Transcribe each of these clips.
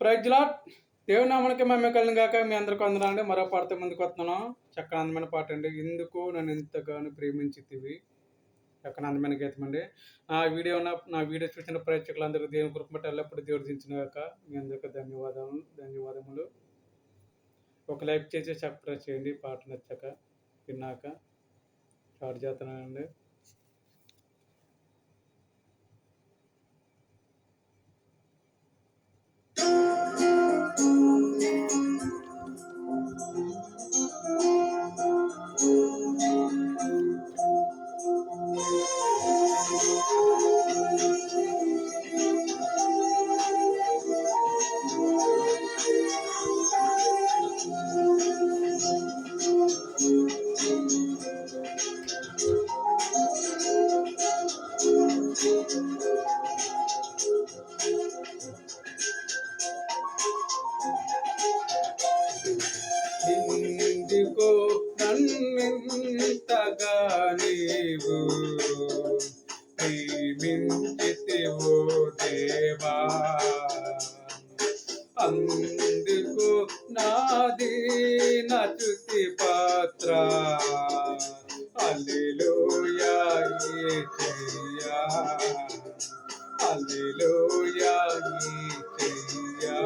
ప్రజలాట్ దేవుని నామనికి మమ్మీ కలిగిన కాక మీ అందరికి వందనండి మరో పాట ముందుకు వస్తున్నాం. చక్కని అందమైన పాట అండి. ఎందుకు నన్ను ఎంతగానో ప్రేమించితివి? చక్కని అందమైన గీతం అండి. నా వీడియో నా నా వీడియో చూసిన ప్రేక్షకులందరూ దేవుని కృపమట ఎల్లప్పుడూ దేవుడు దించిన కాక మీ అందరికీ ధన్యవాదాలు ధన్యవాదములు. ఒక లైక్ చేసి సబ్స్క్రైబ్ చేయండి. పాట నచ్చాక విన్నాక స్టార్ట్ చేస్తున్నానండి. అందుకు నాది నచుతి పాత్ర. అల్లెలూయా యేసయ్యా అల్లెలూయా యేసయ్యా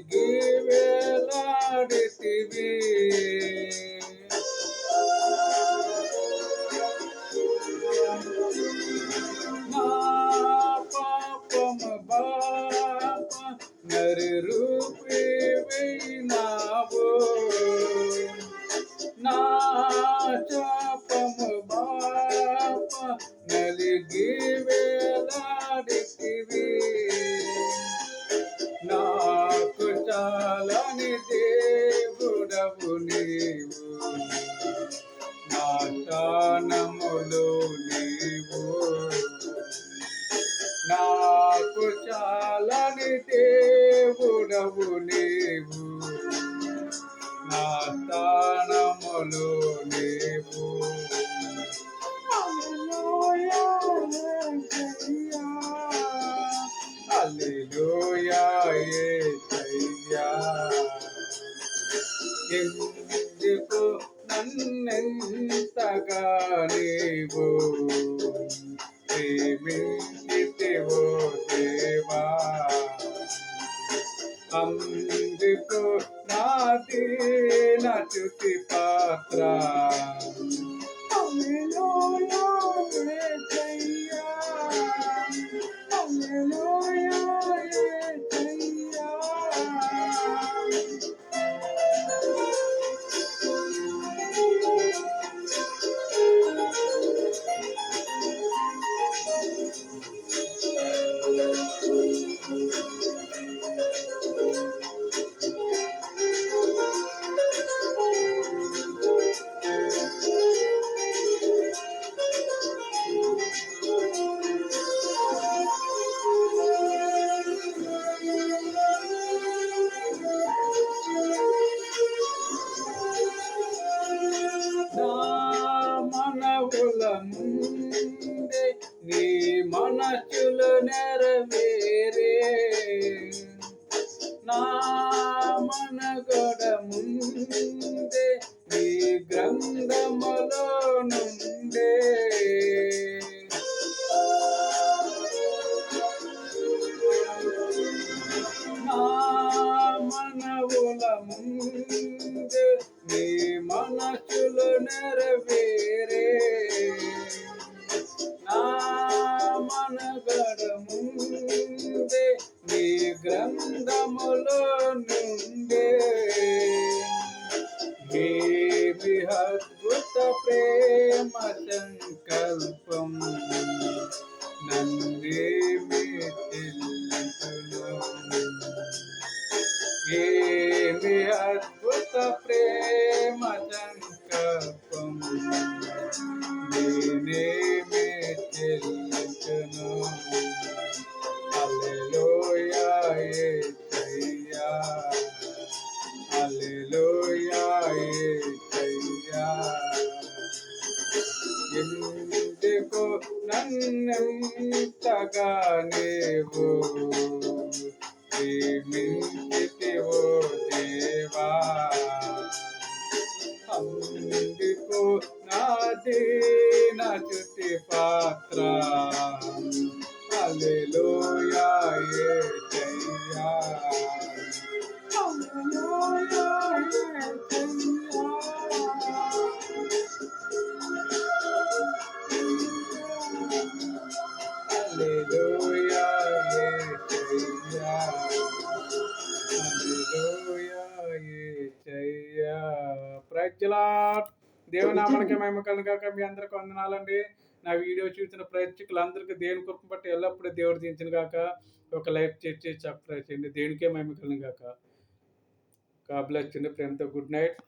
నలిగి వేలాడితివి నా పాపము బాప నరి రూపి వైనావు నా చాపము బాప స్థానములు నీవు నాకు చాలని దేవుడవు నీవు. నా స్థానములు నీవు. అల్లెలూయా యేసయ్యా ఎందుకు నన్నెంతగా నీవు ప్రేమించితివో దేవా అందుకు నాది నచుతి పాత్ర హల్లెలూయా మనగడ ముందే నీ గ్రంథములో నుండే మనవుల ముందే నీ మనసులు నెరవేరే. నా మనగడ ముందే నీ గ్రంథం సంకల్పం నన్నేమి తెలుసును ఏమి అద్భుత ప్రేమ సంకల్పం నేనేమి చెల్లించును హల్లెలూయా యేసయ్యా హల్లెలూయా నీవు ప్రేమించితివో దేవా. అందుకు నా దీన పాత్ర. హల్లెలూయా. ప్రైజ్ ది లార్డ్ దేవుని నామానికి మహిమ కలుగాక మీ అందరికి వందనాలండి. నా వీడియో చూసిన ప్రేక్షకులందరికీ దేవుని కృపను బట్టి ఎల్లప్పుడూ దేవుడు దించిన గాక. ఒక లైక్ చేసి సబ్స్క్రైబ్ చేయండి. దేవునికే మహిమ కలుగాక గాడ్ బ్లెస్ ప్రేమతో గుడ్ నైట్.